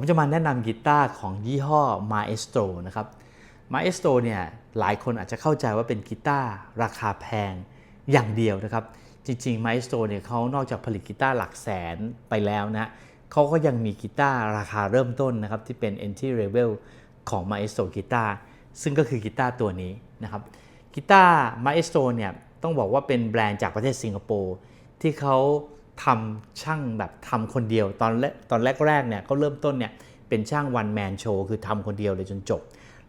ผมจะมาแนะนำกีตาร์ของยี่ห้อ Maestro นะครับ Maestro เนี่ยหลายคนอาจจะเข้าใจว่าเป็นกีตาร์ราคาแพงอย่างเดียวนะครับ จริงๆ Maestro เนี่ยเขานอกจากผลิตกีตาร์หลักแสนไปแล้วนะเขาก็ยังมีกีตาร์ราคาเริ่มต้นนะครับ ที่เป็น entry level ของ Maestro กีตาร์ซึ่งก็คือกีตาร์ตัวนี้นะครับกีตาร์ Maestro เนี่ยต้องบอกว่าเป็นแบรนด์จากประเทศสิงคโปร์ที่เขา ทำช่างแบบทำคนเดียวตอนแรกตอนแรกๆเนี่ยเขาเริ่มต้นเนี่ยเป็นช่างวันแมนโชว์คือทำคนเดียวเลยจนจบ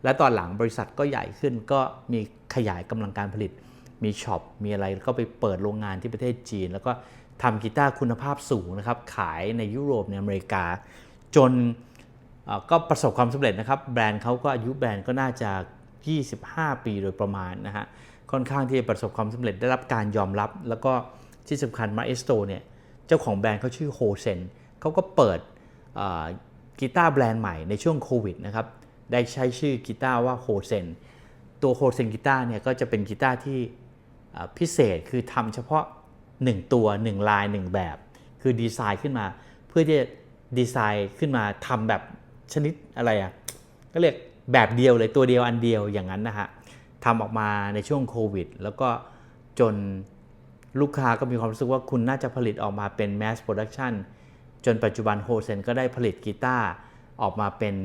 และตอนหลังบริษัทก็ใหญ่ขึ้นก็มีขยายกำลังการผลิต มีช็อปมีอะไรก็ไปเปิดโรงงานที่ประเทศจีน แล้วก็ทำกีตาร์คุณภาพสูงนะครับขายในยุโรปในอเมริกา จนก็ประสบความสำเร็จนะครับ แบรนด์เขาก็อายุแบรนด์ก็น่าจะ 25 ปีโดยประมาณนะฮะค่อนข้างที่จะประสบความสำเร็จได้รับการยอมรับ แล้วก็ที่สำคัญมาเอสโตเนี่ย เจ้าของแบรนด์เขาชื่อโฮเซนเขาก็เปิดกีตาร์แบรนด์ใหม่ในช่วงโควิดนะครับ ได้ใช้ชื่อกีตาร์ว่าโฮเซนตัวโฮเซนกีตาร์เนี่ยก็จะเป็นกีตาร์ที่พิเศษคือทำเฉพาะ 1 ตัว 1 ลาย 1 แบบ คือดีไซน์ขึ้นมา เพื่อที่จะดีไซน์ขึ้นมาทำแบบชนิดอะไรอะ่ะก็เรียกแบบเดียวเลยตัวเดียวอันเดียวอย่างนั้นนะฮะทำออกมาในช่วงโควิด แล้วก็จน ลูกค้าก็มีความรู้สึกว่าคุณน่าจะผลิตออกมาเป็น mass production จนปัจจุบันโฮเซนก็ได้ผลิตกีตาร์ออกมาเป็น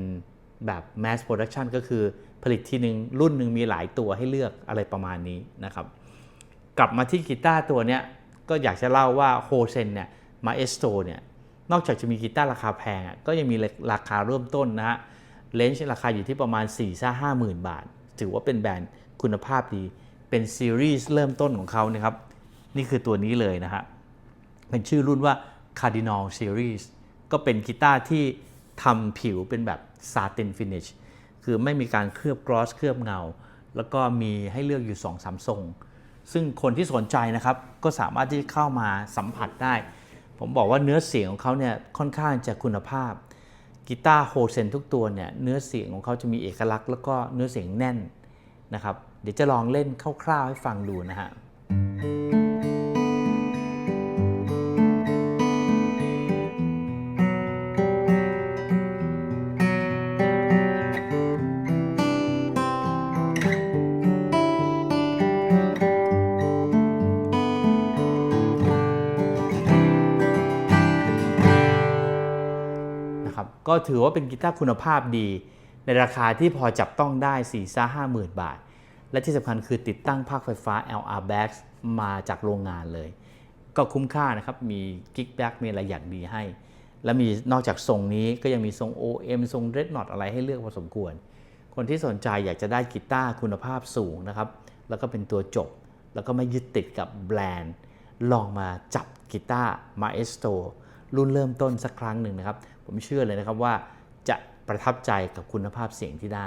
แบบ mass production ก็คือผลิตทีหนึ่งรุ่นหนึ่งมีหลายตัวให้เลือกอะไรประมาณนี้นะครับ กลับมาที่กีตาร์ตัวเนี้ยก็อยากจะเล่าว่าโฮเซนเนี่ยมาเอสโตเนี่ยนอกจากจะมีกีตาร์ราคาแพงก็ยังมีราคาเริ่มต้นนะฮะเลนจ์ราคาอยู่ที่ประมาณ 4 5 5 0 0 0 0 บาท ถือว่าเป็นแบรนด์คุณภาพดี เป็นซีรีส์เริ่มต้นของเขานะครับ นี่คือตัวนี้เลยนะฮะ เป็นชื่อรุ่นว่า Cardinal Series ก็เป็นกีตาร์ที่ทำผิวเป็นแบบ Satin Finish คือไม่มีการเคลือบกรอสเคลือบเงา แล้วก็มีให้เลือกอยู่2 3ทรง ซึ่งคนที่สนใจนะครับก็สามารถที่จะเข้ามาสัมผัสได้ ผมบอกว่าเนื้อเสียงของเขาเนี่ยค่อนข้างจะคุณภาพกีตาร์โฮเซนทุกตัวเนี่ยเนื้อเสียงของเขาจะมีเอกลักษณ์แล้วก็เนื้อเสียงแน่นนะครับ เดี๋ยวจะลองเล่นคร่าวๆให้ฟังดูนะฮะ นะครับก็ถือว่าเป็นกีตาร์คุณภาพดี ในราคาที่พอจับต้องได้4ี่ซ่าห้าหมื่นบาท และที่สำคัญคือติดตั้งภาคไฟฟ้า LR Bags มาจากโรงงานเลย ก็คุ้มค่านะครับ มีกิ๊กแบ็กมีอะไรอย่างดีให้ และมีนอกจากทรงนี้ก็ยังมีทรง OM ทรง Red Knot อะไรให้เลือกพอสมควร คนที่สนใจอยากจะได้กีตาร์คุณภาพสูงนะครับแล้วก็เป็นตัวจบ แล้วก็ไม่ยึดติดกับแบรนด์ ลองมาจับกีตาร์ Maestro รุ่นเริ่มต้นสักครั้งหนึ่งนะครับ ผมเชื่อเลยนะครับว่าจะประทับใจกับคุณภาพเสียงที่ได้